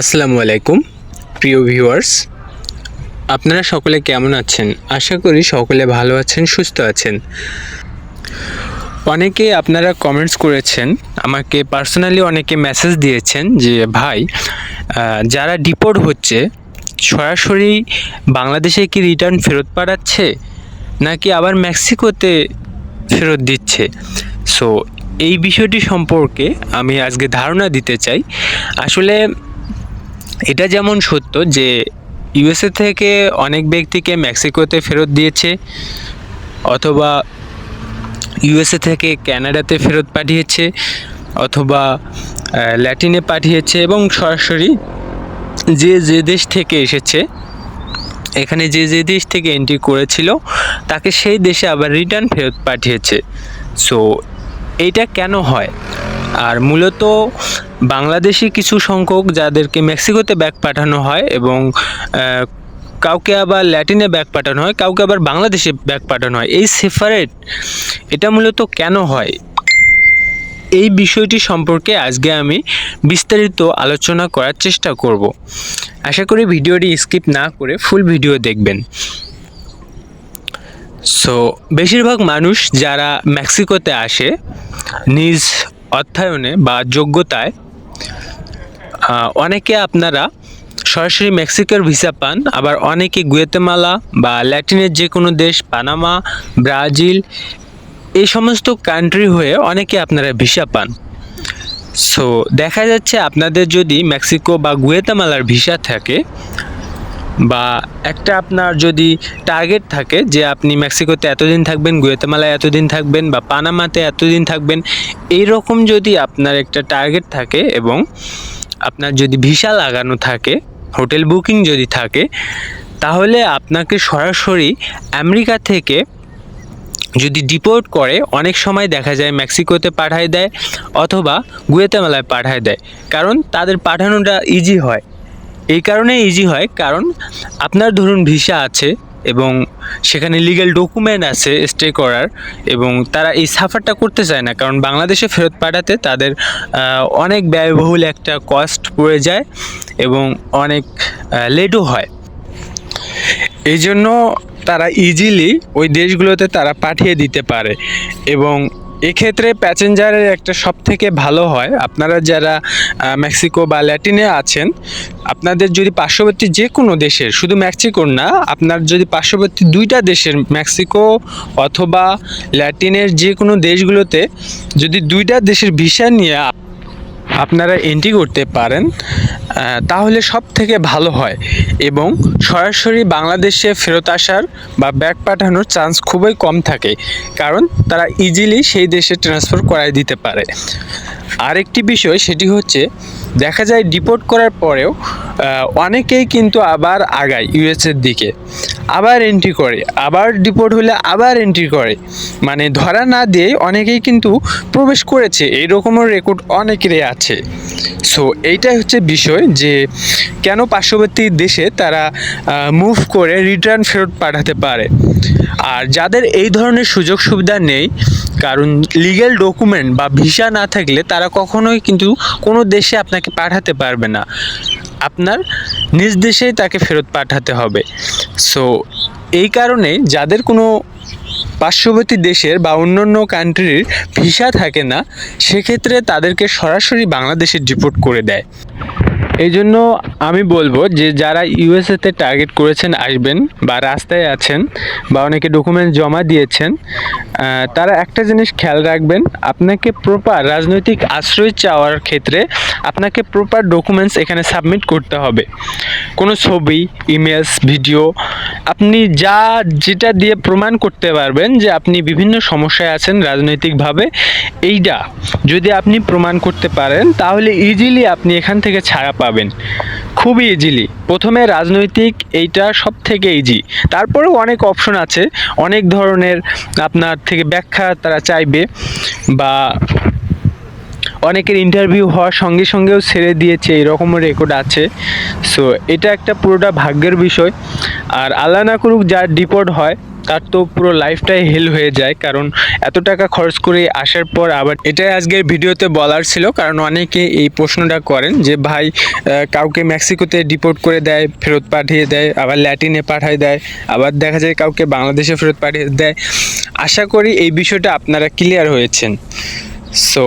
আসসালামু আলাইকুম, প্রিয় ভিউয়ার্স। আপনারা সকলে কেমন আছেন? আশা করি সকলে ভালো আছেন, সুস্থ আছেন। অনেকে আপনারা কমেন্টস করেছেন, আমাকে পার্সোনালি অনেকে মেসেজ দিয়েছেন যে, ভাই যারা ডিপোর্ট হচ্ছে, সরাসরি বাংলাদেশে কি রিটার্ন ফেরত পাঠাচ্ছে? নাকি আবার মেক্সিকোতে ফেরত দিচ্ছে? সো এই বিষয়টি সম্পর্কে আমি আজকে ধারণা দিতে চাই। আসলে এটা যেমন সত্য যে ইউএসএ থেকে অনেক ব্যক্তিকে মেক্সিকোতে ফেরত দিয়েছে, অথবা ইউএসএ থেকে ক্যানাডাতে ফেরত পাঠিয়েছে, অথবা ল্যাটিনে পাঠিয়েছে এবং সরাসরি যে যে দেশ থেকে এসেছে, এখানে যে যে দেশ থেকে এন্ট্রি করেছিল, তাকে সেই দেশে আবার রিটার্ন ফেরত পাঠিয়েছে। সো এইটা কেন হয়? আর মূলত বাংলাদেশি কিছু সংখ্যক যাদেরকে মেক্সিকোতে ব্যাগ পাঠানো হয় এবং কাউকে আবার ল্যাটিনে ব্যাগ পাঠানো হয়, কাউকে আবার বাংলাদেশে ব্যাগ পাঠানো হয়। এই সেফারেট, এটা মূলত কেন হয়? এই বিষয়টি সম্পর্কে আজকে আমি বিস্তারিত আলোচনা করার চেষ্টা করব। আশা করি ভিডিওটি স্কিপ না করে ফুল ভিডিও দেখবেন। সো, বেশিরভাগ মানুষ যারা মেক্সিকোতে আসে নিজ অর্থায়নে বা যোগ্যতায় অনেকে আপনারা সরাসরি মেক্সিকোর ভিসা পান, আবার অনেকে গুয়েতেমালা বা ল্যাটিনের যে কোনো দেশ, পানামা, ব্রাজিল, এই সমস্ত কান্ট্রি হয়ে অনেকে আপনারা ভিসা পান। সো দেখা যাচ্ছে আপনাদের যদি মেক্সিকো বা গুয়েতামালার ভিসা থাকে বা একটা আপনার যদি টার্গেট থাকে যে আপনি মেক্সিকোতে এতদিন থাকবেন, গুয়েতামালায় এতদিন থাকবেন বা পানামাতে এতদিন থাকবেন এই রকম যদি আপনার একটা টার্গেট থাকে এবং আপনার যদি ভিসা লাগানো থাকে হোটেল বুকিং যদি থাকে, তাহলে আপনাকে সরাসরি আমেরিকা থেকে যদি ডিপোর্ট করে, অনেক সময় দেখা যায় মেক্সিকোতে পাঠায় দেয় অথবা গুয়েতামালায় পাঠায় দেয়। কারণ তাদের পাঠানোটা ইজি হয়। এই কারণে ইজি হয়, কারণ আপনার ধরুন ভিসা আছে এবং সেখানে লিগ্যাল ডকুমেন্ট আছে স্টে করার এবং তারা এই সাফারটা করতে চায় না, কারণ বাংলাদেশে ফেরত পাঠাতে তাদের অনেক ব্যয়বহুল একটা কস্ট পড়ে যায় এবং অনেক লেটও হয়। এই জন্য তারা ইজিলি ওই দেশগুলোতে তারা পাঠিয়ে দিতে পারে এবং এক্ষেত্রে প্যাসেঞ্জারের একটা সব থেকে ভালো হয়, আপনারা যারা মেক্সিকো বা ল্যাটিনে আছেন, আপনাদের যদি পার্শ্ববর্তী যে কোনো দেশের, শুধু মেক্সিকোর না, আপনার যদি পার্শ্ববর্তী দুইটা দেশের, মেক্সিকো অথবা ল্যাটিনের যে কোনো দেশগুলোতে যদি দুইটা দেশের ভিসা নিয়ে আপনারা এন্ট্রি করতে পারেন তাহলে সব থেকে ভালো হয় এবং সরাসরি বাংলাদেশে ফেরত আসার বা ব্যাক পাঠানোর চান্স খুবই কম থাকে, কারণ তারা ইজিলি সেই দেশে ট্রান্সফার করাই দিতে পারে। আরেকটি বিষয় সেটি হচ্ছে দেখা যায় ডিপোর্ট করার পরেও অনেকেই কিন্তু আবার আগায় ইউএসের দিকে। আবার এন্ট্রি করে, আবার ডিপোর্ট হলে আবার এন্ট্রি করে। মানে ধরা না দিয়ে অনেকেই কিন্তু প্রবেশ করেছে এই এইরকমও রেকর্ড অনেকেরই আছে। সো এইটাই হচ্ছে বিষয় যে কেন পার্শ্ববর্তী দেশে তারা মুভ করে রিটার্ন ফেরত পাঠাতে পারে। আর যাদের এই ধরনের সুযোগ সুবিধা নেই, কারণ লিগ্যাল ডকুমেন্ট বা ভিসা না থাকলে তারা কখনোই কিন্তু কোনো দেশে আপনাকে পাঠাতে পারবে না। আপনার নিজ দেশেই তাকে ফেরত পাঠাতে হবে। সো এই কারণে যাদের কোনো পার্শ্ববর্তী দেশের বা অন্যান্য কান্ট্রির ভিসা থাকে না, সেক্ষেত্রে তাদেরকে সরাসরি বাংলাদেশে ডিপোর্ট করে দেয়। এই জন্য আমি বলব যে যারা ইউএসএতে টার্গেট করেছেন আসবেন বা রাস্তায় আছেন বা অনেকে ডকুমেন্ট জমা দিয়েছেন তারা একটা জিনিস খেয়াল রাখবেন, আপনাকে প্রপার রাজনৈতিক আশ্রয় চাওয়ার ক্ষেত্রে আপনাকে প্রপার ডকুমেন্টস এখানে সাবমিট করতে হবে। কোনো ছবি ইমেলস ভিডিও আপনি যা যেটা দিয়ে প্রমাণ করতে পারবেন যে আপনি বিভিন্ন সমস্যায় আছেন রাজনৈতিকভাবে এইটা যদি আপনি প্রমাণ করতে পারেন, তাহলে ইজিলি আপনি এখান থেকে ছাড়া পাবেন। খুবই ইজিলি প্রথমে রাজনৈতিক এইটা সব থেকে ইজি তারপরেও অনেক অপশন আছে। অনেক ধরনের আপনার থেকে ব্যাখ্যা তারা চাইবে। বা অনেকের ইন্টারভিউ হওয়ার সঙ্গে সঙ্গেও ছেড়ে দিয়েছে, এরকমও রেকর্ড আছে। সো এটা একটা পুরোটা ভাগ্যের বিষয়। আর আল্লাহ না করুক, যার ডিপোর্ট হয় তার তো পুরো লাইফটাই হেল হয়ে যায়, কারণ এত টাকা খরচ করে আসার পর আবার এটাই আজকের ভিডিওতে বলার ছিল, কারণ অনেকে এই প্রশ্নটা করেন যে, ভাই কাউকে মেক্সিকোতে ডিপোর্ট করে দেয়, ফেরত পাঠিয়ে দেয়, আবার ল্যাটিনে পাঠিয়ে দেয়, আবার দেখা যায় কাউকে বাংলাদেশে ফেরত পাঠিয়ে দেয়। আশা করি এই বিষয়টা আপনারা ক্লিয়ার হয়েছেন। সো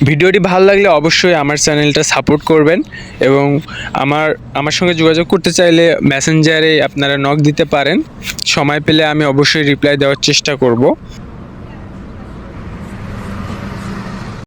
ভিডিওটি ভালো লাগলে অবশ্যই আমার চ্যানেলটা সাপোর্ট করবেন এবং আমার আমার সঙ্গে যোগাযোগ করতে চাইলে মেসেঞ্জারে আপনারা নক দিতে পারেন। সময় পেলে আমি অবশ্যই রিপ্লাই দেওয়ার চেষ্টা করব।